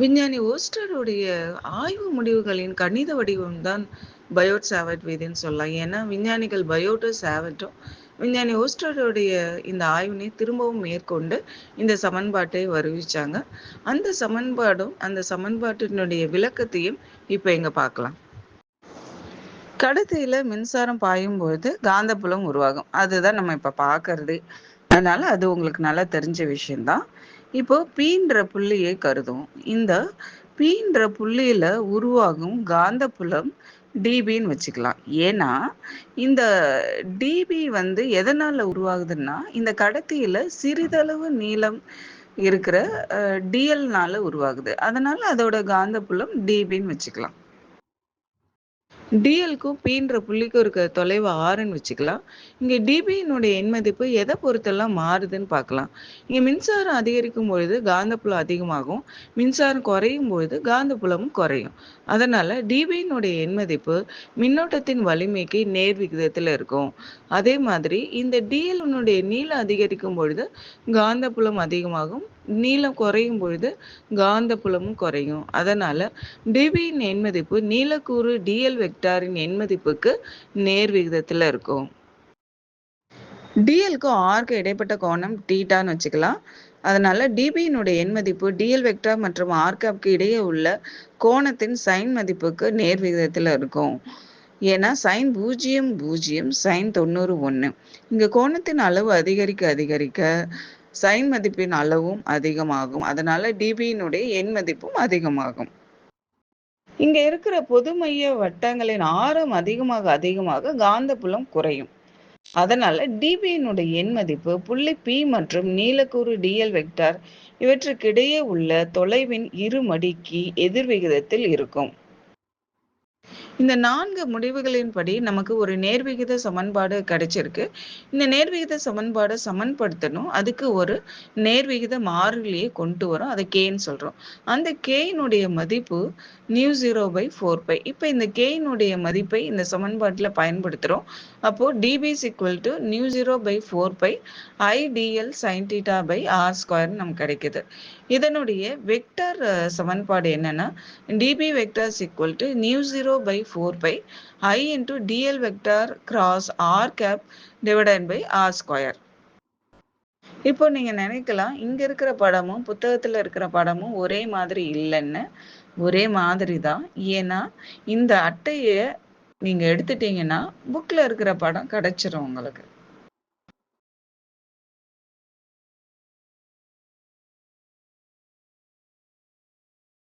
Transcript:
விஞ்ஞானி ஓஸ்டருடைய ஆய்வு முடிவுகளின் கணித வடிவம்தான் பயோட் சாவட் விதின்னு சொல்லலாம். ஏன்னா விஞ்ஞானிகள் பயோட்டோ சாவட்டும் விஞ்ஞானி ஓஸ்டருடைய இந்த ஆய்வினை திரும்பவும் மேற்கொண்டு இந்த சமன்பாட்டை வருவிச்சாங்க. அந்த சமன்பாடும் அந்த சமன்பாட்டினுடைய விளக்கத்தையும் இப்போ எங்க பார்க்கலாம். கடத்தியில மின்சாரம் பாயும் பொழுது காந்தப்புலம் உருவாகும். அதுதான் நம்ம இப்ப பாக்குறது அதனால அது உங்களுக்கு நல்லா தெரிஞ்ச விஷயம்தான். இப்போ பீன்ற புள்ளியை கருதும். இந்த பீன்ற புள்ளியில உருவாகும் காந்தப்புலம் டிபின்னு வச்சுக்கலாம். ஏன்னா இந்த டிபி வந்து எதனால உருவாகுதுன்னா இந்த கடத்தியில சிறிதளவு நீளம் இருக்கிற டிஎல்னால உருவாகுது. அதனால அதோட காந்தப்புலம் டிபின்னு வச்சுக்கலாம். டிஎல்க்கும் பின்ற புள்ளிக்கும் இருக்கிற தொலைவு ஆறுன்னு வச்சுக்கலாம். இங்கே டிபியினுடைய எண் மதிப்பு எதை பொறுத்தெல்லாம் மாறுதுன்னு பார்க்கலாம். இங்கே மின்சாரம் அதிகரிக்கும் பொழுது காந்தப்புலம் அதிகமாகும். மின்சாரம் குறையும் பொழுது காந்தப்புலமும் குறையும். அதனால டிபியினுடைய எண் மதிப்பு மின்னோட்டத்தின் வலிமைக்கு நேர் விகிதத்தில் இருக்கும். அதே மாதிரி இந்த டிஎல்னுடைய நீளம் அதிகரிக்கும் பொழுது காந்தப்புலம் அதிகமாகும். நீளம் குறையும் பொழுது காந்தப்புலமும் குறையும். அதனால டிபியின் எண்மதிப்பு நீளக்கூறு டிஎல் வெக்டாரின் எண்மதிப்புக்கு நேர் விகிதத்துல இருக்கும். டிஎல்க்கும் ஆர்க்கு இடைப்பட்ட கோணம் டீட்டான்னு வச்சுக்கலாம். அதனால டிபியினுடைய எண் மதிப்பு டிஎல் வெக்டார் மற்றும் ஆர்காப்க்கு இடையே உள்ள கோணத்தின் சைன் மதிப்புக்கு நேர் விகிதத்தில் இருக்கும். ஏன்னா சைன் பூஜ்ஜியம் பூஜ்ஜியம் சைன் தொண்ணூறு ஒன்று இங்கே கோணத்தின் அளவு அதிகரிக்க அதிகரிக்க சைன் மதிப்பின் அளவும் அதிகமாகும். அதனால டிபியினுடைய எண் மதிப்பும் அதிகமாகும். இங்க இருக்கிற பொது மைய வட்டங்களின் ஆரம் அதிகமாக அதிகமாக காந்தப்புலம் குறையும். அதனால டிபியினுடைய எண் மதிப்பு புள்ளி பி மற்றும் நீலக்கூறு டிஎல் வெக்டார் இவற்றுக்கிடையே உள்ள தொலைவின் இரு மடிக்கு எதிர்விகிதத்தில் இருக்கும். இந்த நான்கு முடிவுகளின்படி நமக்கு ஒரு நேர்விகித சமன்பாடு கிடைச்சிருக்கு. இந்த நேர்விகித சமன்பாடை சமன்படுத்தணும். அதுக்கு ஒரு நேர்விகித மாறிலியை கொண்டு வரும். அதை கேன்னு சொல்றோம். அந்த கேயினுடைய மதிப்பு mu zero by four pi இப்போ இந்த கேயினுடைய மதிப்பை இந்த சமன்பாட்டில் பயன்படுத்துகிறோம் அப்போ dB is equal to mu zero by four pi IDL sine theta by R ஸ்கொயர்னு நமக்கு கிடைக்குது. இதனுடைய வெக்டர் சமன்பாடு என்னன்னா dB vector equal to mu zero by four pi I into DL vector cross R cap divided by R square இப்போ நீங்க நினைக்கலாம் இங்க இருக்கிற படமும் புத்தகத்துல இருக்கிற படமும் ஒரே மாதிரி இல்லைன்னு ஒரே மாதிரி தான் ஏன்னா இந்த அட்டையை நீங்க எடுத்துட்டீங்கன்னா புக்ல இருக்கிற படம் கிடைச்சிரும் உங்களுக்கு.